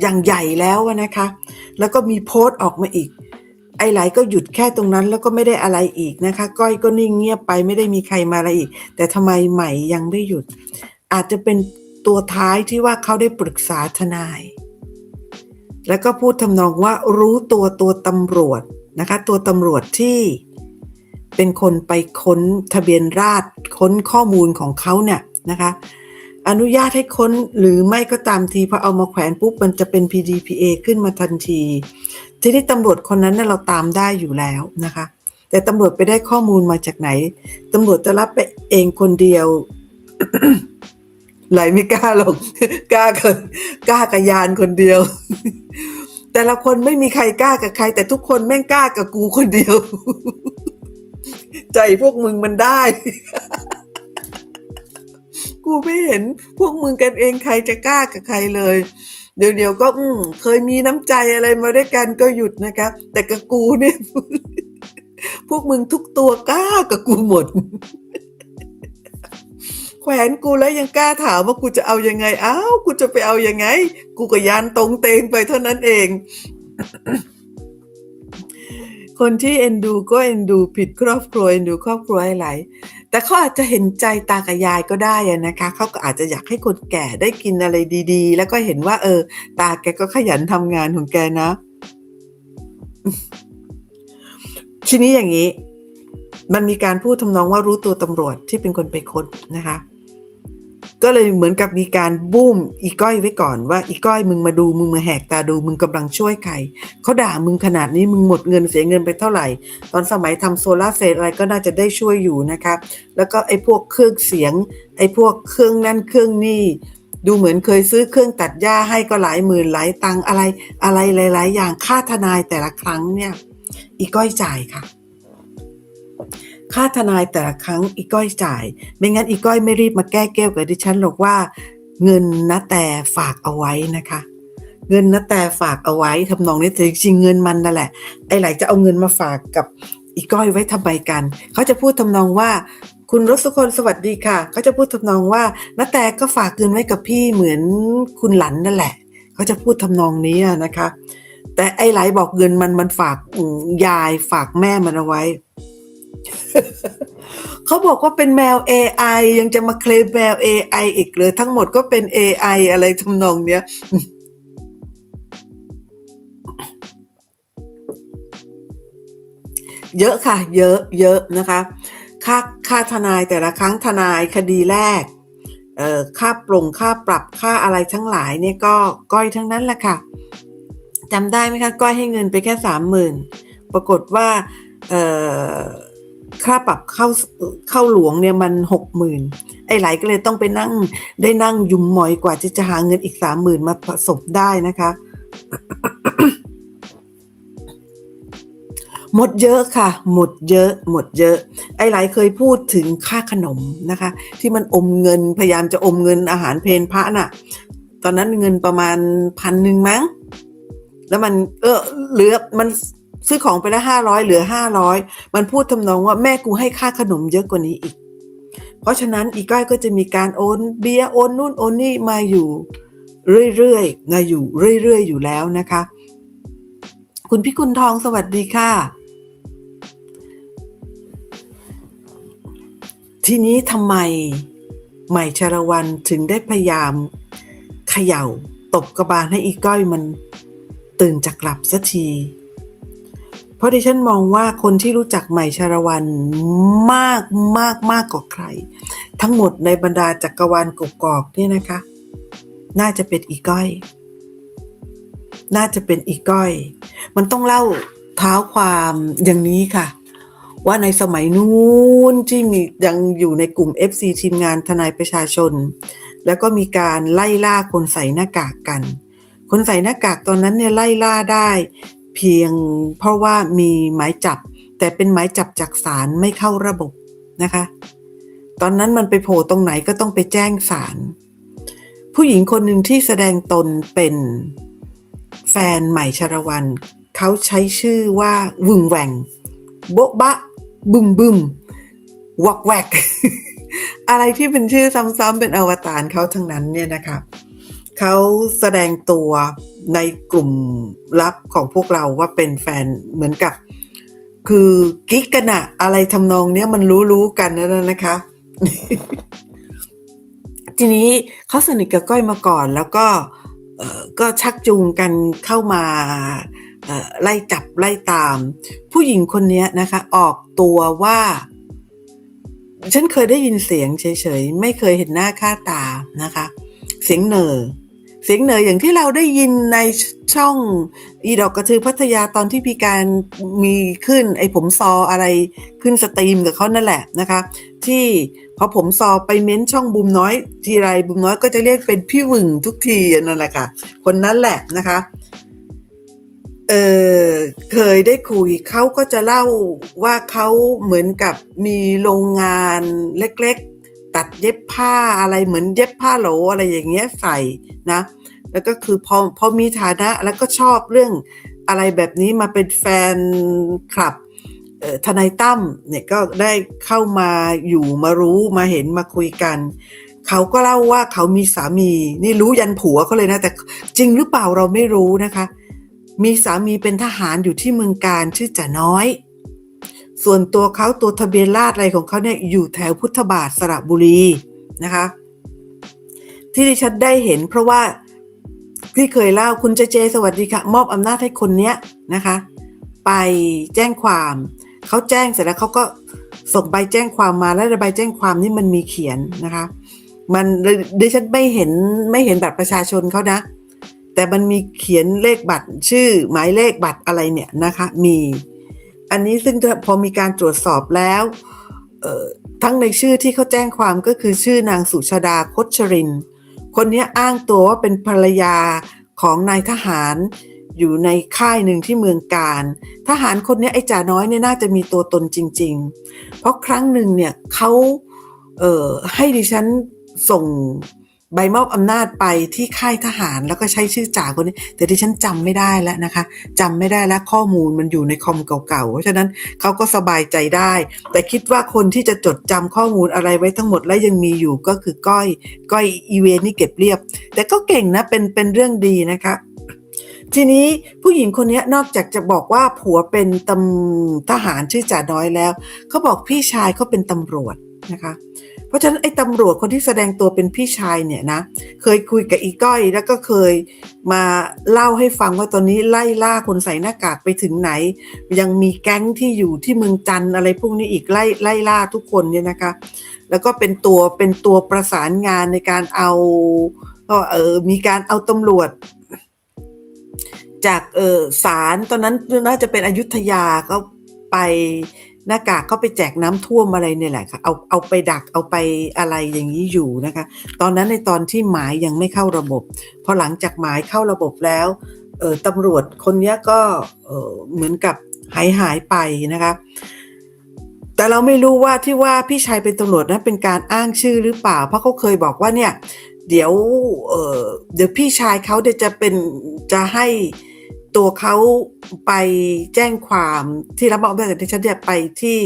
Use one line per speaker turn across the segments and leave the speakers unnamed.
อย่างใหญ่แล้วนะคะ แล้วก็มีโพสต์ออกมาอีก ไอ้ไหลก็หยุดแค่ตรงนั้นแล้วก็ไม่ได้อะไรอีกนะคะ ก้อยก็นิ่งเงียบไปไม่ได้มีใครมาอะไรอีก แต่ทำไมใหม่ยังไม่หยุด อาจจะเป็นตัวท้ายที่ว่าเขาได้ปรึกษาทนาย แล้วก็พูดทำนองว่ารู้ตัวตัวตำรวจนะคะ ตัวตำรวจที่เป็นคนไปค้นทะเบียนราษฎร์ค้นข้อมูลของเขาเนี่ยนะคะ อนุญาตให้ค้นหรือไม่ก็ตามทีพอเอามาแขวนปุ๊บมันจะเป็น PDPA ขึ้นมาทันที ทีนี้ตำรวจคนนั้นนะเราตามได้อยู่แล้วนะคะ แต่ตำรวจไปได้ข้อมูลมาจากไหนตำรวจจะรับไปเองคนเดียวไหลไม่กล้าหรอกกล้ากับกล้ากับยานคนเดียว แต่ละคนไม่มีใครกล้ากับใคร แต่ทุกคนแม่งกล้ากับกูคนเดียว ใจพวกมึงมันได้ กูไม่เห็นพวกมึงกันเองใครจะกล้ากับใครเลยเดี๋ยวเดี๋ยวๆก็อืมเคยมีน้ำใจอะไรมาด้วยกันก็หยุดนะคะ แต่กับกูเนี่ย พวกมึงทุกตัวกล้ากับกูหมด แขวนกูแล้วยังกล้าถามว่ากูจะเอายังไงอ้าวกูจะไปเอายังไง กูก็ยานตรงเตงไปเท่านั้นเอง คนที่เอ็นดูก็เอ็นดูผิดครอบครัวเอ็นดูครอบครัวอะไรแต่เขาอาจจะเห็นใจตากับยายก็ได้อะนะคะเขาก็อาจจะอยากให้คนแก่ได้กินอะไรดี ๆ แล้วก็เห็นว่า เออ ตาแกก็ขยันทำงานของแกนะ ทีนี้อย่างนี้ มันมีการพูดทำนองว่ารู้ตัวตำรวจที่เป็นคนไปค้นนะคะ ก็เลยเหมือนกับมีการบูมอีก้อยไว้ก่อนว่าอีก้อยมึงมาดูมึงมาแหกตาดูมึงกำลังช่วยใครเขาด่ามึงขนาดนี้มึงหมดเงินเสียเงินไปเท่าไหร่ ตอนสมัยทำโซลาร์เซลล์อะไรก็น่าจะได้ช่วยอยู่นะคะแล้วก็ไอ้พวกเครื่องเสียง ไอ้พวกเครื่องนั่นเครื่องนี่ดูเหมือนเคยซื้อเครื่องตัดหญ้าให้ก็หลายหมื่นหลายตังอะไรอะไรหลาย ๆ อย่างค่าทนายแต่ละครั้งเนี่ยอีก้อยจ่ายค่ะ ค่าทนายแต่ละครั้งอีก้อยจ่าย ไม่งั้นอีก้อยไม่รีบมาแก้แก้วกับดิฉันหรอกว่า เงินนะแต่ฝากเอาไว้นะคะ เงินนะแต่ฝากเอาไว้ทำนองนี้แต่จริงๆเงินมันนั่นแหละไอ้ไหลจะเอาเงินมาฝากกับอีก้อยไว้ทำไมกัน เขาจะพูดทำนองว่าคุณรสสุคนสวัสดีค่ะ เขาจะพูดทำนองว่านาแต่ก็ฝากเงินไว้กับพี่เหมือนคุณหลันนั่นแหละ เขาจะพูดทำนองนี้นะคะ แต่ไอ้ไหลบอกเงินมันมันฝากยายฝากแม่มันเอาไว้ เขาบอกว่าเป็นแมว AI ยังจะมาเคลมแมว AI อีกเลยทั้งหมดก็เป็น AI อะไรทำนองเนี้ยเยอะค่ะ เยอะเยอะนะคะ ค่าค่าทนายแต่ละครั้งทนายคดีแรกเอ่อค่าปรงค่าปรับค่าอะไรทั้งหลายเนี่ยก็ก้อยทั้งนั้นแหละค่ะจำได้ไหมคะ ก้อยให้เงินไปแค่สามหมื่นปรากฏว่าเอ่อ ค่าปรับเข้าเข้าหลวงเนี่ยมันหกหมื่นไอ้ไหลก็เลยต้องไปนั่งได้นั่งยุมหมอยกว่าที่จะหาเงินอีกสามหมื่นมาผสมได้นะคะหมดเยอะค่ะ หมดเยอะ หมดเยอะ ไอ้ไหลเคยพูดถึงค่าขนมนะคะ ที่มันอมเงินพยายามจะอมเงินอาหารเพนพระน่ะ ตอนนั้นเงินประมาณพันหนึ่งมั้ง แล้วมันเออเหลือมัน ซื้อของไปแล้วห้าร้อยเหลือห้าร้อยมันพูดทำนองว่าแม่กูให้ค่าขนมเยอะกว่านี้อีก เพราะฉะนั้นอีก้อยก็จะมีการโอนเบียโอนนู่นโอนนี่มาอยู่เรื่อยๆมาอยู่เรื่อยๆอยู่แล้วนะคะ คุณพิกุลทองสวัสดีค่ะ ทีนี้ทำไมใหม่ชาละวันถึงได้พยายามเขย่าตบกระบาลให้อีก้อยมันตื่นจากหลับสักที เพราะดิฉันมองว่าคนที่รู้จักใหม่ชาละวันมากมากมากกว่าใคร ทั้งหมดในบรรดาจักรวาลกกอกเนี่ยนะคะ น่าจะเป็นอีก้อย น่าจะเป็นอีก้อย มันต้องเล่าเท้าความอย่างนี้ค่ะ ว่าในสมัยนู้นที่มียังอยู่ในกลุ่ม FC ทีมงานทนายประชาชน แล้วก็มีการไล่ล่าคนใส่หน้ากากกัน คนใส่หน้ากากตอนนั้นเนี่ยไล่ล่าได้ เพียงเพราะว่ามีหมายจับ แต่เป็นหมายจับจากศาลไม่เข้าระบบนะคะ ตอนนั้นมันไปโผล่ตรงไหนก็ต้องไปแจ้งศาลผู้หญิงคนหนึ่งที่แสดงตนเป็นแฟนใหม่ชรวันเขาใช้ชื่อว่าวึงแหวงโบ๊ะบะบึมบึมวักแวกอะไรที่เป็นชื่อซ้ำๆเป็นอวตารเขาทั้งนั้นเนี่ยนะคะ เขาแสดงตัวในกลุ่มลับของพวกเราว่าเป็นแฟนเหมือนกับ คือกิ๊กกันอะอะไรทำนองเนี้ยมันรู้รู้ๆกันนะนะคะ ทีนี้เขาสนิทกับก้อยมาก่อน แล้วก็ก็ชักจูงกันเข้ามาไล่จับไล่ตาม ผู้หญิงคนนี้นะคะ ออกตัวว่า ฉันเคยได้ยินเสียงเฉยๆ ไม่เคยเห็นหน้าค่าตานะคะ เสียงเหนอ สียงเหนออย่างที่เราได้ยินในช่องอีดอกกระทือพัทยาตอนที่มีการมีขึ้นไอ้ผมซออะไรขึ้นสตรีมกับเขานั่นแหละนะคะ ที่พอผมซอไปเม้นช่องบุมน้อย ทีไรบุมน้อยก็จะเรียกเป็นพี่วึงทุกทีนั่นแหละค่ะ คนนั้นแหละนะคะเออเคยได้คุยเขาก็จะเล่าว่าเขาเหมือนกับมีโรงงานเล็ก ตัดเย็บผ้าอะไรเหมือนเย็บผ้าโหลอะไรอย่างเงี้ยใส่นะ แล้วก็คือพอพอมีฐานะแล้วก็ชอบเรื่องอะไรแบบนี้มาเป็นแฟนคลับทนายตั้มเนี่ยก็ได้เข้ามาอยู่มารู้มาเห็นมาคุยกัน เขาก็เล่าว่าเขามีสามี นี่รู้ยันผัวเขาเลยนะ แต่จริงหรือเปล่าเราไม่รู้นะคะ มีสามีเป็นทหารอยู่ที่เมืองการชื่อจ่าน้อย ส่วนตัวเขาตัวทะเบียนราษฎร์อะไรของเขาเนี่ยอยู่แถวพุทธบาทสระบุรีนะคะที่ดิฉันได้เห็นเพราะว่าที่เคยเล่าคุณเจเจสวัสดีค่ะ มอบอำนาจให้คนเนี้ยนะคะ ไปแจ้งความเขาแจ้งเสร็จแล้วเขาก็ส่งใบแจ้งความมาแล้วใบแจ้งความนี่มันมีเขียนนะคะ มันดิฉันไม่เห็นไม่เห็นบัตรประชาชนเขานะ แต่มันมีเขียนเลขบัตรชื่อหมายเลขบัตรอะไรเนี่ยนะคะ มี อันนี้ซึ่งพอมีการตรวจสอบแล้วทั้งในชื่อที่เขาแจ้งความก็คือชื่อนางสุชาดาคดชริน คนนี้อ้างตัวว่าเป็นภรรยาของนายทหารอยู่ในค่ายหนึ่งที่เมืองการ ทหารคนนี้ไอ้จ่าน้อยเนี่ยน่าจะมีตัวตนจริง ๆ เพราะครั้งหนึ่งเนี่ยเขาเให้ดิฉันส่ง ใบมอบอำนาจไปที่ค่ายทหารแล้วก็ใช้ชื่อจ่าคนนี้ แต่ดิฉันจำไม่ได้แล้วนะคะจำไม่ได้แล้วข้อมูลมันอยู่ในคอมเก่าๆ เพราะฉะนั้นเขาก็สบายใจได้ แต่คิดว่าคนที่จะจดจำข้อมูลอะไรไว้ทั้งหมดและยังมีอยู่ก็คือก้อยก้อยอีเวนนี่เก็บเรียบ แต่ก็เก่งนะเป็นเป็นเรื่องดีนะคะทีนี้ผู้หญิงคนนี้นอกจากจะบอกว่าผัวเป็นตำทหารชื่อจ่าน้อยแล้วเขาบอกพี่ชายเขาเป็นตำรวจนะคะ เพราะฉะนั้นไอ้ตำรวจคนที่แสดงตัวเป็นพี่ชายเนี่ยนะ เคยคุยกับอีก้อย แล้วก็เคยมาเล่าให้ฟังว่าตอนนี้ไล่ล่าคนใส่หน้ากากไปถึงไหน ยังมีแก๊งที่อยู่ที่เมืองจันทร์อะไรพวกนี้อีกไล่ไล่ล่าทุกคนเนี่ยนะคะ แล้วก็เป็นตัวเป็นตัวประสานงานในการเอาเออมีการเอาตำรวจจากเออศาลตอนนั้นน่าจะเป็นอยุธยาก็ไป หน้ากากก็ไปแจกน้ำท่วมอะไรเนี่ยแหละค่ะเอาเอาไปดักเอาไปอะไรอย่างนี้อยู่นะคะ ตอนนั้นในตอนที่หมายยังไม่เข้าระบบ พอหลังจากหมายเข้าระบบแล้วเออตำรวจคนเนี้ยก็เออเหมือนกับหายหายไปนะคะแต่เราไม่รู้ว่าที่ว่าพี่ชายเป็นตำรวจนั้นเป็นการอ้างชื่อหรือเปล่า เพราะเขาเคยบอกว่าเนี่ยเดี๋ยวเออเดี๋ยวพี่ชายเขาเดี๋ยวจะเป็นจะให้ ตัวเขาไปแจ้งความที่รับมอบอำนาจจากดิฉันเนี่ยไปที่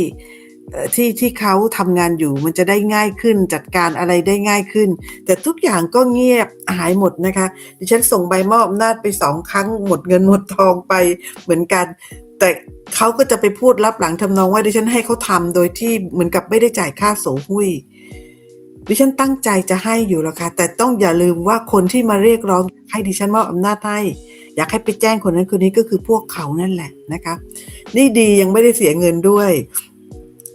ที่ที่เขาทำงานอยู่มันจะได้ง่ายขึ้นจัดการอะไรได้ง่ายขึ้น แต่ทุกอย่างก็เงียบหายหมดนะคะ ดิฉันส่งใบมอบอำนาจไปสองครั้งหมดเงินหมดทองไปเหมือนกัน แต่เขาก็จะไปพูดรับหลังทำนองว่าดิฉันให้เขาทำโดยที่เหมือนกับไม่ได้จ่ายค่าโสหุยดิฉันตั้งใจจะให้อยู่แล้วค่ะแต่ต้องอย่าลืมว่าคนที่มาเรียกร้องให้ดิฉันมอบอำนาจให้ อยากให้ไปแจ้งคนนั้นคนนี้ก็คือพวกเขานั่นแหละนะคะนี่ดียังไม่ได้เสียเงินด้วย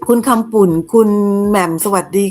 คุณคำปุ่นคุณแหม่มสวัสดี